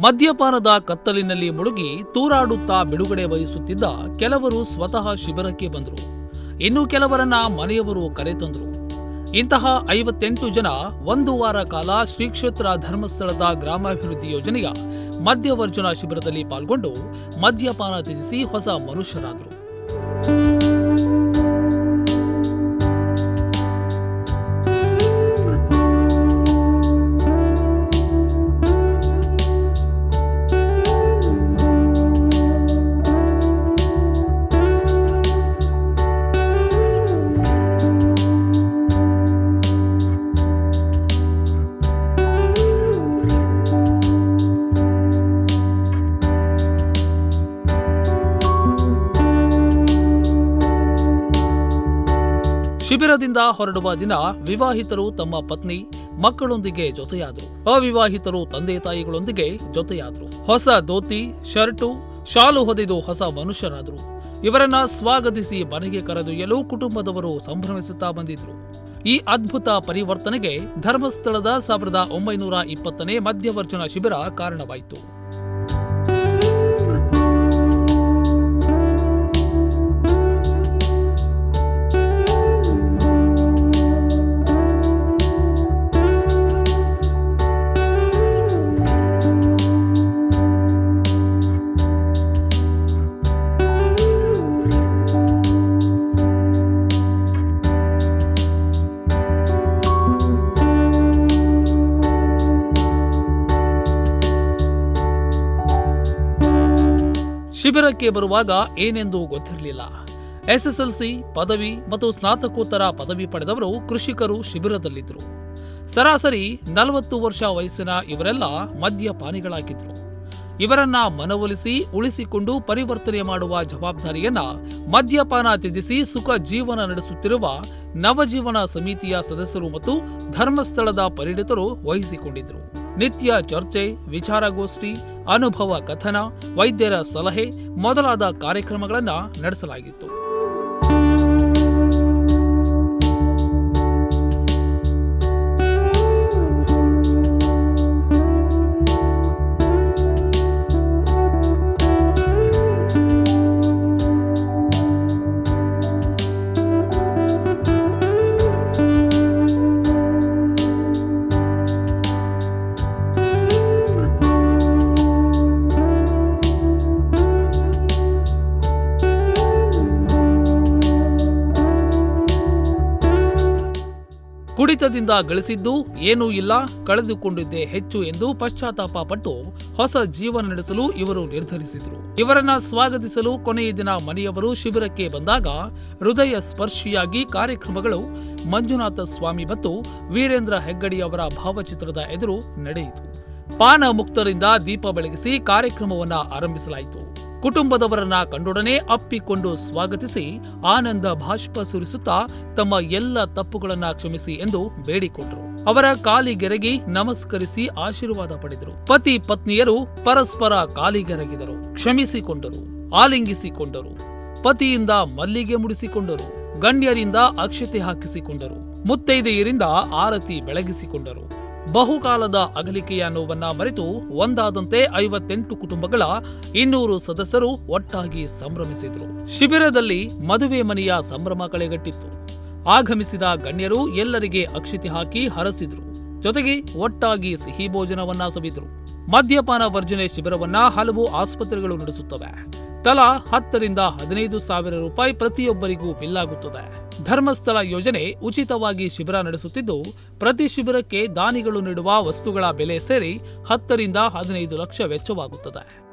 ಮದ್ಯಪಾನದ ಕತ್ತಲಿನಲ್ಲಿ ಮುಳುಗಿ ತೂರಾಡುತ್ತಾ ಬಿಡುಗಡೆ ಬಯಸುತ್ತಿದ್ದ ಕೆಲವರು ಸ್ವತಃ ಶಿಬಿರಕ್ಕೆ ಬಂದರು. ಇನ್ನು ಕೆಲವರನ್ನ ಮನೆಯವರು ಕರೆತಂದರು. ಇಂತಹ ಐವತ್ತೆಂಟು ಜನ ಒಂದು ವಾರ ಕಾಲ ಶ್ರೀ ಕ್ಷೇತ್ರ ಧರ್ಮಸ್ಥಳದ ಗ್ರಾಮಾಭಿವೃದ್ಧಿ ಯೋಜನೆಯ ಮದ್ಯವರ್ಜನ ಶಿಬಿರದಲ್ಲಿ ಪಾಲ್ಗೊಂಡು ಮದ್ಯಪಾನ ತ್ಯಜಿಸಿ ಹೊಸ ಮನುಷ್ಯರಾದರು. ಶಿಬಿರದಿಂದ ಹೊರಡುವ ದಿನ ವಿವಾಹಿತರು ತಮ್ಮ ಪತ್ನಿ, ಮಕ್ಕಳೊಂದಿಗೆ ಜೊತೆಯಾದರು. ಅವಿವಾಹಿತರು ತಂದೆ ತಾಯಿಗಳೊಂದಿಗೆ ಜೊತೆಯಾದರು. ಹೊಸ ಧೋತಿ, ಶರ್ಟು, ಶಾಲು ಹೊದೆದು ಹೊಸ ಮನುಷ್ಯರಾದರು. ಇವರನ್ನ ಸ್ವಾಗತಿಸಿ ಮನೆಗೆ ಕರೆದೊಯ್ಯಲು ಕುಟುಂಬದವರು ಸಂಭ್ರಮಿಸುತ್ತಾ ಬಂದಿದ್ರು. ಈ ಅದ್ಭುತ ಪರಿವರ್ತನೆಗೆ ಧರ್ಮಸ್ಥಳದ ಸಾವಿರದ ಒಂಬೈನೂರ ಇಪ್ಪತ್ತನೇ ಮಧ್ಯವರ್ಜನ ಶಿಬಿರ ಕಾರಣವಾಯಿತು. ಶಿಬಿರಕ್ಕೆ ಬರುವಾಗ ಏನೆಂದು ಗೊತ್ತಿರಲಿಲ್ಲ. ಎಸ್ಎಸ್ಎಲ್ಸಿ ಪದವಿ ಮತ್ತು ಸ್ನಾತಕೋತ್ತರ ಪದವಿ ಪಡೆದವರು ಕೃಷಿಕರು ಶಿಬಿರದಲ್ಲಿದ್ದರು. ಸರಾಸರಿ ನಲವತ್ತು ವರ್ಷ ವಯಸ್ಸಿನ ಇವರೆಲ್ಲ ಮದ್ಯಪಾನಿಗಳಾಗಿದ್ದರು. ಇವರನ್ನ ಮನವೊಲಿಸಿ, ಉಳಿಸಿಕೊಂಡು ಪರಿವರ್ತನೆ ಮಾಡುವ ಜವಾಬ್ದಾರಿಯನ್ನ ಮದ್ಯಪಾನ ತ್ಯಜಿಸಿ ಸುಖ ಜೀವನ ನಡೆಸುತ್ತಿರುವ ನವಜೀವನ ಸಮಿತಿಯ ಸದಸ್ಯರು ಮತ್ತು ಧರ್ಮಸ್ಥಳದ ಪರಿಣಿತರು ವಹಿಸಿಕೊಂಡಿದ್ರು ನಿತ್ಯ ಚರ್ಚೆ ವಿಚಾರಗೋಷ್ಠಿ ಅನುಭವ ಕಥನ ವೈದ್ಯರ ಸಲಹೆ ಮೊದಲಾದ ಕಾರ್ಯಕ್ರಮಗಳನ್ನು ನಡೆಸಲಾಗಿತ್ತು. ಕುಡಿತದಿಂದ ಗಳಿಸಿದ್ದು ಏನೂ ಇಲ್ಲ, ಕಳೆದುಕೊಂಡಿದ್ದೇ ಹೆಚ್ಚು ಎಂದು ಪಶ್ಚಾತ್ತಾಪ ಪಟ್ಟು ಹೊಸ ಜೀವನ ನಡೆಸಲು ಇವರು ನಿರ್ಧರಿಸಿದರು. ಇವರನ್ನ ಸ್ವಾಗತಿಸಲು ಕೊನೆಯ ದಿನ ಮನೆಯವರು ಶಿಬಿರಕ್ಕೆ ಬಂದಾಗ ಹೃದಯ ಸ್ಪರ್ಶಿಯಾಗಿ ಕಾರ್ಯಕ್ರಮಗಳು ಮಂಜುನಾಥ ಸ್ವಾಮಿ ಮತ್ತು ವೀರೇಂದ್ರ ಹೆಗ್ಗಡೆಯವರ ಭಾವಚಿತ್ರದ ಎದುರು ನಡೆಯಿತು. ಪಾನ ಮುಕ್ತರಿಂದ ದೀಪ ಬೆಳಗಿಸಿ ಕಾರ್ಯಕ್ರಮವನ್ನು ಆರಂಭಿಸಲಾಯಿತು. ಕುಟುಂಬದವರನ್ನ ಕಂಡೊಡನೆ ಅಪ್ಪಿಕೊಂಡು ಸ್ವಾಗತಿಸಿ ಆನಂದ ಭಾಷ್ಪ ಸುರಿಸುತ್ತಾ ತಮ್ಮ ಎಲ್ಲ ತಪ್ಪುಗಳನ್ನ ಕ್ಷಮಿಸಿ ಎಂದು ಬೇಡಿಕೊಂಡರು ಅವರ ಕಾಲಿಗೆರಗಿ ನಮಸ್ಕರಿಸಿ ಆಶೀರ್ವಾದ ಪಡೆದರು. ಪತಿ ಪತ್ನಿಯರು ಪರಸ್ಪರ ಕಾಲಿಗೆರಗಿದರು. ಕ್ಷಮಿಸಿಕೊಂಡರು, ಆಲಿಂಗಿಸಿಕೊಂಡರು. ಪತಿಯಿಂದ ಮಲ್ಲಿಗೆ ಮುಡಿಸಿಕೊಂಡರು. ಗಣ್ಯರಿಂದ ಅಕ್ಷತೆ ಹಾಕಿಸಿಕೊಂಡರು. ಮುತ್ತೈದೆಯರಿಂದ ಆರತಿ ಬೆಳಗಿಸಿಕೊಂಡರು. ಬಹುಕಾಲದ ಅಗಲಿಕೆಯ ನೋವನ್ನ ಮರೆತು ಒಂದಾದಂತೆ ಐವತ್ತೆಂಟು ಕುಟುಂಬಗಳ ಇನ್ನೂರು ಸದಸ್ಯರು ಒಟ್ಟಾಗಿ ಸಂಭ್ರಮಿಸಿದರು. ಶಿಬಿರದಲ್ಲಿ ಮದುವೆ ಮನೆಯ ಸಂಭ್ರಮ ಕಳೆಗಟ್ಟಿತ್ತು. ಆಗಮಿಸಿದ ಗಣ್ಯರು ಎಲ್ಲರಿಗೆ ಅಕ್ಷಿತಿ ಹಾಕಿ ಹರಸಿದ್ರು. ಜೊತೆಗೆ ಒಟ್ಟಾಗಿ ಸಿಹಿ ಭೋಜನವನ್ನ ಸವಿದ್ರು. ಮದ್ಯಪಾನ ವರ್ಜನೆ ಶಿಬಿರವನ್ನ ಹಲವು ಆಸ್ಪತ್ರೆಗಳು ನಡೆಸುತ್ತವೆ. ತಲಾ ಹತ್ತರಿಂದ ಹದಿನೈದು ಸಾವಿರ ರೂಪಾಯಿ ಪ್ರತಿಯೊಬ್ಬರಿಗೂ ಬಿಲ್ಲಾಗುತ್ತದೆ. ಧರ್ಮಸ್ಥಳ ಯೋಜನೆ ಉಚಿತವಾಗಿ ಶಿಬಿರ ನಡೆಸುತ್ತಿದ್ದು, ಪ್ರತಿ ಶಿಬಿರಕ್ಕೆ ದಾನಿಗಳು ನೀಡುವ ವಸ್ತುಗಳ ಬೆಲೆ ಸೇರಿ ಹತ್ತರಿಂದ ಹದಿನೈದು ಲಕ್ಷ ವೆಚ್ಚವಾಗುತ್ತದೆ.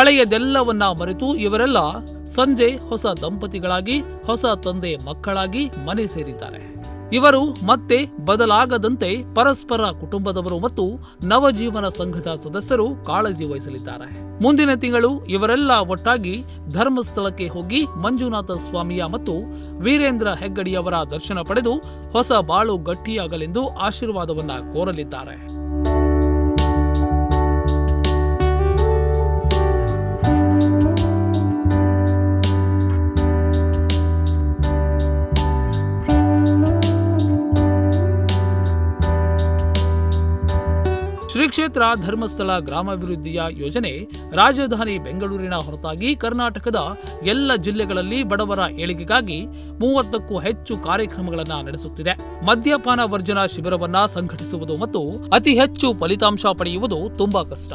ಹಳೆಯದೆಲ್ಲವನ್ನ ಮರೆತು ಇವರೆಲ್ಲ ಸಂಜೆ ಹೊಸ ದಂಪತಿಗಳಾಗಿ, ಹೊಸ ತಂದೆ ಮಕ್ಕಳಾಗಿ ಮನೆ ಸೇರಿದ್ದಾರೆ. ಇವರು ಮತ್ತೆ ಬದಲಾಗದಂತೆ ಪರಸ್ಪರ ಕುಟುಂಬದವರು ಮತ್ತು ನವಜೀವನ ಸಂಘದ ಸದಸ್ಯರು ಕಾಳಜಿ ವಹಿಸಲಿದ್ದಾರೆ. ಮುಂದಿನ ತಿಂಗಳು ಇವರೆಲ್ಲ ಒಟ್ಟಾಗಿ ಧರ್ಮಸ್ಥಳಕ್ಕೆ ಹೋಗಿ ಮಂಜುನಾಥ ಸ್ವಾಮಿಯ ಮತ್ತು ವೀರೇಂದ್ರ ಹೆಗ್ಗಡಿಯವರ ದರ್ಶನ ಪಡೆದು ಹೊಸ ಬಾಳು ಗಟ್ಟಿಯಾಗಲೆಂದು ಆಶೀರ್ವಾದವನ್ನ ಕೋರಲಿದ್ದಾರೆ. ಕ್ಷೇತ್ರ ಧರ್ಮಸ್ಥಳ ಗ್ರಾಮಾಭಿವೃದ್ಧಿಯ ಯೋಜನೆ ರಾಜಧಾನಿ ಬೆಂಗಳೂರಿನ ಹೊರತಾಗಿ ಕರ್ನಾಟಕದ ಎಲ್ಲ ಜಿಲ್ಲೆಗಳಲ್ಲಿ ಬಡವರ ಏಳಿಗೆಗಾಗಿ ಮೂವತ್ತಕ್ಕೂ ಹೆಚ್ಚು ಕಾರ್ಯಕ್ರಮಗಳನ್ನು ನಡೆಸುತ್ತಿದೆ. ಮದ್ಯಪಾನ ವರ್ಜನಾ ಶಿಬಿರವನ್ನ ಸಂಘಟಿಸುವುದು ಮತ್ತು ಅತಿ ಹೆಚ್ಚು ಫಲಿತಾಂಶ ಪಡೆಯುವುದು ತುಂಬಾ ಕಷ್ಟ.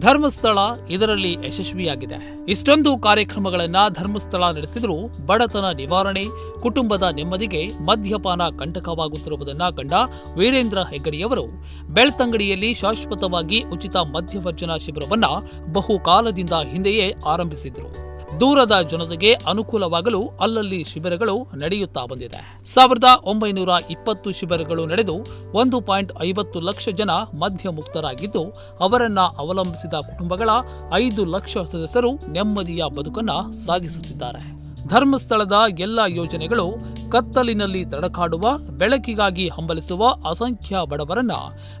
ಧರ್ಮಸ್ಥಳ ಇದರಲ್ಲಿ ಯಶಸ್ವಿಯಾಗಿದೆ. ಇಷ್ಟೊಂದು ಕಾರ್ಯಕ್ರಮಗಳನ್ನ ಧರ್ಮಸ್ಥಳ ನಡೆಸಿದರೂ ಬಡತನ ನಿವಾರಣೆ, ಕುಟುಂಬದ ನೆಮ್ಮದಿಗೆ ಮದ್ಯಪಾನ ಕಂಟಕವಾಗುತ್ತಿರುವುದನ್ನ ಕಂಡ ವೀರೇಂದ್ರ ಹೆಗ್ಗಡಿಯವರು ಬೆಳ್ತಂಗಡಿಯಲ್ಲಿ ಶಾಶ್ವತವಾಗಿ ಉಚಿತ ಮದ್ಯವರ್ಜನಾ ಶಿಬಿರವನ್ನ ಬಹುಕಾಲದಿಂದ ಹಿಂದೆಯೇ ಆರಂಭಿಸಿದ್ರು. ದೂರದ ಜನತೆಗೆ ಅನುಕೂಲವಾಗಲು ಅಲ್ಲಲ್ಲಿ ಶಿಬಿರಗಳು ನಡೆಯುತ್ತಾ ಬಂದಿದೆ. ಸಾವಿರದ ಒಂಬೈನೂರ ಇಪ್ಪತ್ತು ಶಿಬಿರಗಳು ನಡೆದು ಒಂದು ಪಾಯಿಂಟ್ ಐವತ್ತು ಲಕ್ಷ ಜನ ಮಧ್ಯ ಮುಕ್ತರಾಗಿದ್ದು ಅವರನ್ನ ಅವಲಂಬಿಸಿದ ಕುಟುಂಬಗಳ ಐದು ಲಕ್ಷ ಸದಸ್ಯರು ನೆಮ್ಮದಿಯ ಬದುಕನ್ನ ಸಾಗಿಸುತ್ತಿದ್ದಾರೆ. ಧರ್ಮಸ್ಥಳದ ಎಲ್ಲ ಯೋಜನೆಗಳು ಕತ್ತಲಿನಲ್ಲಿ ತಡಕಾಡುವ, ಬೆಳಕಿಗಾಗಿ ಹಂಬಲಿಸುವ ಅಸಂಖ್ಯ ಬಡವರನ್ನ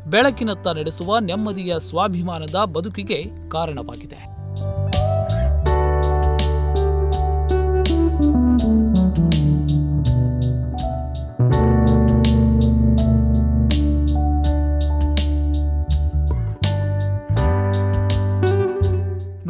ಬೆಳಕಿನತ್ತ ನಡೆಸುವ ನೆಮ್ಮದಿಯ ಸ್ವಾಭಿಮಾನದ ಬದುಕಿಗೆ ಕಾರಣವಾಗಿದೆ.